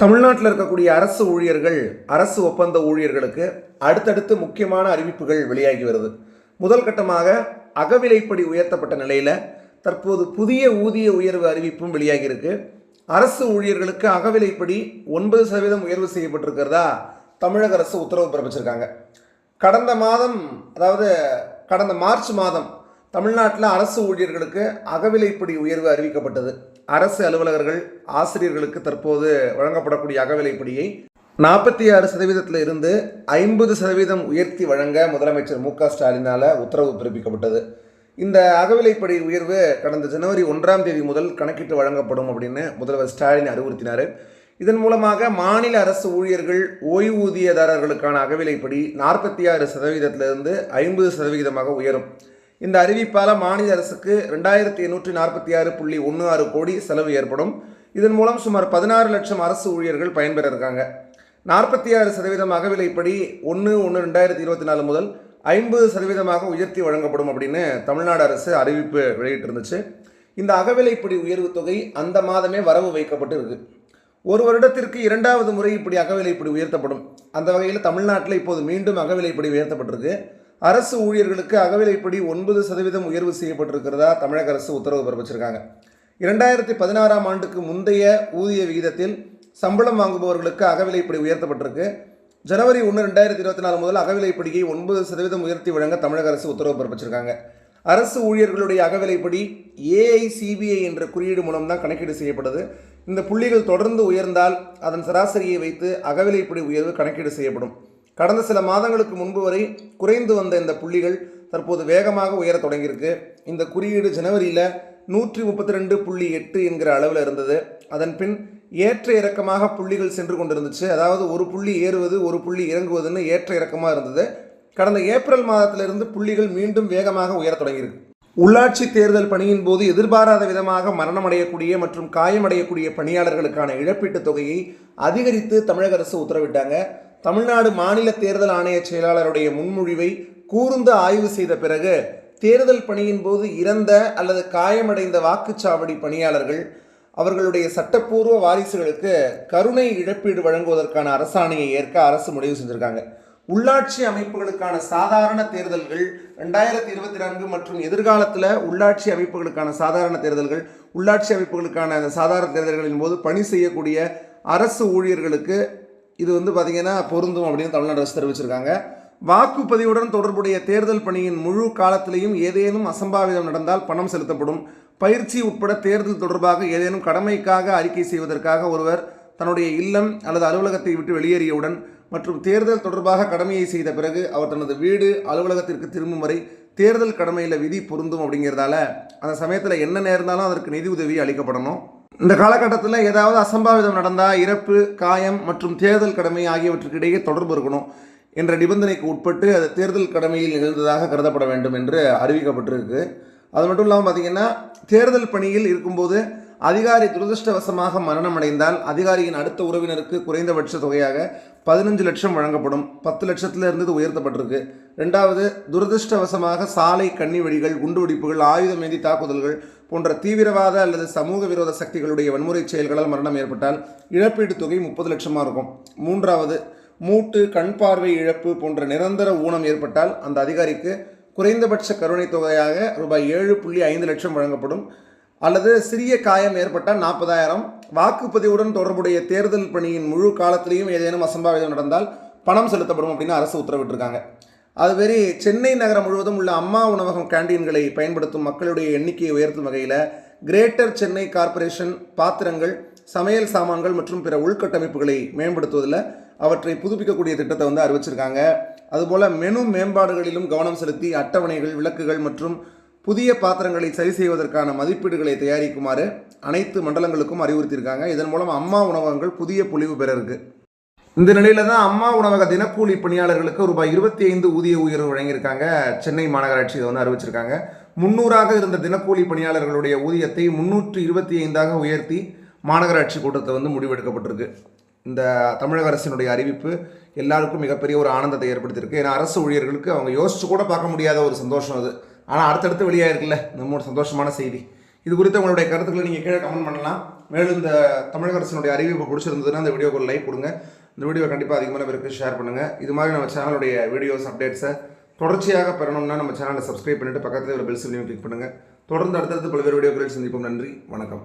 தமிழ்நாட்டில் இருக்கக்கூடிய அரசு ஊழியர்கள் அரசு ஒப்பந்த ஊழியர்களுக்கு அடுத்தடுத்து முக்கியமான அறிவிப்புகள் வெளியாகி வருது. முதல் கட்டமாக அகவிலைப்படி உயர்த்தப்பட்ட நிலையில் தற்போது புதிய ஊதிய உயர்வு அறிவிப்பும் வெளியாகி இருக்கு. அரசு ஊழியர்களுக்கு அகவிலைப்படி ஒன்பது சதவீதம் உயர்வு செய்யப்பட்டிருக்கிறதா தமிழக அரசு உத்தரவு பிறப்பிச்சிருக்காங்க. கடந்த மாதம் அதாவது கடந்த மார்ச் மாதம் தமிழ்நாட்டில் அரசு ஊழியர்களுக்கு அகவிலைப்படி உயர்வு அறிவிக்கப்பட்டது. அரசு அலுவலகர்கள் ஆசிரியர்களுக்கு தற்போது வழங்கப்படக்கூடிய அகவிலைப்படியை நாற்பத்தி ஆறு சதவீதத்தில் இருந்து ஐம்பது சதவீதம் உயர்த்தி வழங்க முதலமைச்சர் மு க ஸ்டாலினால் உத்தரவு பிறப்பிக்கப்பட்டது. இந்த அகவிலைப்படி உயர்வு கடந்த ஜனவரி ஒன்றாம் தேதி முதல் கணக்கிட்டு வழங்கப்படும் அப்படின்னு முதல்வர் ஸ்டாலின் அறிவுறுத்தினார். இதன் மூலமாக மாநில அரசு ஊழியர்கள் ஓய்வூதியதாரர்களுக்கான அகவிலைப்படி நாற்பத்தி ஆறு சதவீதத்திலிருந்து ஐம்பது சதவீதமாக உயரும். இந்த அறிவிப்பால் மாநில அரசுக்கு ரெண்டாயிரத்தி எண்ணூற்றி நாற்பத்தி ஆறு புள்ளி ஒன்று ஆறு கோடி செலவு ஏற்படும். இதன் மூலம் சுமார் பதினாறு லட்சம் அரசு ஊழியர்கள் பயன்பெற இருக்காங்க நாற்பத்தி ஆறு சதவீதம் அகவிலைப்படி ஒன்று ஒன்று ரெண்டாயிரத்தி இருபத்தி நாலு முதல் ஐம்பது சதவீதமாக உயர்த்தி வழங்கப்படும் அப்படின்னு தமிழ்நாடு அரசு அறிவிப்பு வெளியிட்டிருந்துச்சு. இந்த அகவிலைப்படி உயர்வு தொகை அந்த மாதமே வரவு வைக்கப்பட்டு இருக்குது ஒரு வருடத்திற்கு இரண்டாவது முறை இப்படி அகவிலைப்படி உயர்த்தப்படும். அந்த வகையில் தமிழ்நாட்டில் இப்போது மீண்டும் அகவிலைப்படி உயர்த்தப்பட்டிருக்கு. அரசு ஊழியர்களுக்கு அகவிலைப்படி ஒன்பது சதவீதம் உயர்வு செய்யப்பட்டிருக்கிறதா தமிழக அரசு உத்தரவு பிறப்பிச்சிருக்காங்க. இரண்டாயிரத்தி பதினாறாம் ஆண்டுக்கு முந்தைய ஊதிய விகிதத்தில் சம்பளம் வாங்குபவர்களுக்கு அகவிலைப்படி உயர்த்தப்பட்டிருக்கு. ஜனவரி ஒன்று ரெண்டாயிரத்தி இருபத்தி நாலு முதல் அகவிலைப்படியை ஒன்பது சதவீதம் உயர்த்தி வழங்க தமிழக அரசு உத்தரவு பிறப்பிச்சிருக்காங்க. அரசு ஊழியர்களுடைய அகவிலைப்படி ஏஐசிபிஐ என்ற குறியீடு மூலம் தான் கணக்கீடு செய்யப்படுது. இந்த புள்ளிகள் தொடர்ந்து உயர்ந்தால் அதன் சராசரியை வைத்து அகவிலைப்படி உயர்வு கணக்கீடு செய்யப்படும். கடந்த சில மாதங்களுக்கு முன்பு வரை குறைந்து வந்த இந்த புள்ளிகள் தற்போது வேகமாக உயரத் தொடங்கியிருக்கு. இந்த குறியீடு ஜனவரியில் நூற்றி முப்பத்தி ரெண்டு புள்ளி எட்டு என்கிற அளவில் இருந்தது. அதன் பின் ஏற்ற இறக்கமாக புள்ளிகள் சென்று கொண்டிருந்துச்சு. அதாவது ஒரு புள்ளி ஏறுவது ஒரு புள்ளி இறங்குவதுன்னு ஏற்ற இறக்கமாக இருந்தது. கடந்த ஏப்ரல் மாதத்திலிருந்து புள்ளிகள் மீண்டும் வேகமாக உயரத் தொடங்கியிருக்கு. உள்ளாட்சி தேர்தல் பணியின் போது எதிர்பாராத விதமாக மரணமடையக்கூடிய மற்றும் காயமடையக்கூடிய பணியாளர்களுக்கான இழப்பீட்டுத் தொகையை அதிகரித்து தமிழக அரசு உத்தரவிட்டாங்க. தமிழ்நாடு மாநில தேர்தல் ஆணைய செயலாளருடைய முன்மொழிவை கூர்ந்து ஆய்வு செய்த பிறகு தேர்தல் பணியின் போது இறந்த அல்லது காயமடைந்த வாக்குச்சாவடி பணியாளர்கள் அவர்களுடைய சட்டப்பூர்வ வாரிசுகளுக்கு கருணை இழப்பீடு வழங்குவதற்கான அரசாணையை ஏற்க அரசு முடிவு செஞ்சிருக்காங்க. உள்ளாட்சி அமைப்புகளுக்கான சாதாரண தேர்தல்கள் ரெண்டாயிரத்தி இருபத்தி நான்கு மற்றும் எதிர்காலத்தில் உள்ளாட்சி அமைப்புகளுக்கான சாதாரண தேர்தல்கள் உள்ளாட்சி அமைப்புகளுக்கான அந்த சாதாரண தேர்தல்களின் போது பணி செய்யக்கூடிய அரசு ஊழியர்களுக்கு இது வந்து பார்த்திங்கன்னா பொருந்தும் அப்படின்னு தமிழ்நாடு அரசு தெரிவிச்சிருக்காங்க. வாக்குப்பதிவுடன் தொடர்புடைய தேர்தல் பணியின் முழு காலத்திலையும் ஏதேனும் அசம்பாவிதம் நடந்தால் பணம் செலுத்தப்படும். பயிற்சி உட்பட தேர்தல் தொடர்பாக ஏதேனும் கடமைக்காக அறிக்கை செய்வதற்காக ஒருவர் தன்னுடைய இல்லம் அல்லது அலுவலகத்தை விட்டு வெளியேறியவுடன் மற்றும் தேர்தல் தொடர்பாக கடமையை செய்த பிறகு அவர் தனது வீடு அலுவலகத்திற்கு திரும்பும் வரை தேர்தல் கடமையில் விதி பொருந்தும் அப்படிங்கிறதால அந்த சமயத்தில் என்ன நேர்ந்தாலும் அதற்கு நிதி உதவி அளிக்கப்படணும். இந்த காலகட்டத்தில் ஏதாவது அசம்பாவிதம் நடந்தால் இறப்பு காயம் மற்றும் தேர்தல் கடமை ஆகியவற்றுக்கிடையே தொடர்பு இருக்கணும் என்ற நிபந்தனைக்கு உட்பட்டு அது தேர்தல் கடமையில் நிகழ்ந்ததாக கருதப்பட வேண்டும் என்று அறிவிக்கப்பட்டிருக்கு. அது மட்டும் இல்லாமல் பார்த்தீங்கன்னா தேர்தல் பணியில் இருக்கும்போது அதிகாரி துரதிருஷ்டவசமாக மரணம் அடைந்தால் அதிகாரியின் அடுத்த உறவினருக்கு குறைந்தபட்ச தொகையாக பதினஞ்சு லட்சம் வழங்கப்படும். பத்து லட்சத்திலிருந்து இது உயர்த்தப்பட்டிருக்கு. ரெண்டாவது துரதிருஷ்டவசமாக சாலை கன்னி வெடிகள் குண்டுவெடிப்புகள் ஆயுதமேந்தி தாக்குதல்கள் போன்ற தீவிரவாத அல்லது சமூக விரோத சக்திகளுடைய வன்முறை செயல்களால் மரணம் ஏற்பட்டால் இழப்பீடு தொகை முப்பது லட்சமாக இருக்கும். மூன்றாவது மூட்டு கண் பார்வை இழப்பு போன்ற நிரந்தர ஊனம் ஏற்பட்டால் அந்த அதிகாரிக்கு குறைந்தபட்ச கருணை தொகையாக ரூபாய் ஏழு புள்ளி ஐந்து லட்சம் வழங்கப்படும். அல்லது சிறிய காயம் ஏற்பட்டால் நாற்பதாயிரம். வாக்குப்பதிவுடன் தொடர்புடைய தேர்தல் பணியின் முழு காலத்திலையும் ஏதேனும் அசம்பாவிதம் நடந்தால் பணம் செலுத்தப்படும் அப்படின்னு அரசு உத்தரவிட்டிருக்காங்க. அதுமாரி சென்னை நகரம் முழுவதும் உள்ள அம்மா உணவகம் கேண்டீன்களை பயன்படுத்தும் மக்களுடைய எண்ணிக்கையை உயர்த்தும் வகையில் கிரேட்டர் சென்னை கார்ப்பரேஷன் பாத்திரங்கள் சமையல் சாமான்கள் மற்றும் பிற உள்கட்டமைப்புகளை மேம்படுத்துவதில் அவற்றை புதுப்பிக்கக்கூடிய திட்டத்தை வந்து அறிவிச்சிருக்காங்க. அதுபோல் மெனு மேம்பாடுகளிலும் கவனம் செலுத்தி அட்டவணைகள் விளக்குகள் மற்றும் புதிய பாத்திரங்களை சரி செய்வதற்கான மதிப்பீடுகளை தயாரிக்குமாறு அனைத்து மண்டலங்களுக்கும் அறிவுறுத்தியிருக்காங்க. இதன் மூலம் அம்மா உணவகங்கள் புதிய பொலிவு பெற இருக்குது இந்த நிலையில தான் அம்மா உணவக தினக்கூலி பணியாளர்களுக்கு ரூபாய் இருபத்தி ஐந்து ஊதிய உயர்வு வழங்கியிருக்காங்க. சென்னை மாநகராட்சி இதை வந்து அறிவிச்சிருக்காங்க. முன்னூறாக இருந்த தினக்கூலி பணியாளர்களுடைய ஊதியத்தை முன்னூற்று இருபத்தி ஐந்தாக உயர்த்தி மாநகராட்சி கூட்டத்தை வந்து முடிவெடுக்கப்பட்டிருக்கு. இந்த தமிழக அரசினுடைய அறிவிப்பு எல்லாருக்கும் மிகப்பெரிய ஒரு ஆனந்தத்தை ஏற்படுத்தியிருக்கு. ஏன்னா அரசு ஊழியர்களுக்கு அவங்க யோசிச்சு கூட பார்க்க முடியாத ஒரு சந்தோஷம் அது. ஆனால் அடுத்தடுத்து வெளியாயிருக்குல்ல நம்மளோட சந்தோஷமான செய்தி. இது குறித்து உங்களுடைய கருத்துக்களை நீங்கள் கீழே கமெண்ட் பண்ணலாம். மேலும் இந்த தமிழக அரசினுடைய அறிவிப்பு பிடிச்சிருந்ததுன்னா அந்த வீடியோக்கு லைக் கொடுங்க. இந்த வீடியோ கண்டிப்பாக அதிகமான பேருக்கு ஷேர் பண்ணுங்கள் இது மாதிரி நம்ம சேனலுடைய வீடியோஸ் அப்டேட்ஸை தொடர்ச்சியாக பெறணும்னா நம்ம சேனலை சப்ஸ்கிரைப் பண்ணிவிட்டு பக்கத்தில் ஒரு பெல் சிம்லையும் கிளிக் பண்ணுங்கள் தொடர்ந்து அடுத்தடுத்து பல்வேறு வீடியோக்களை சந்திப்போம். நன்றி. வணக்கம்.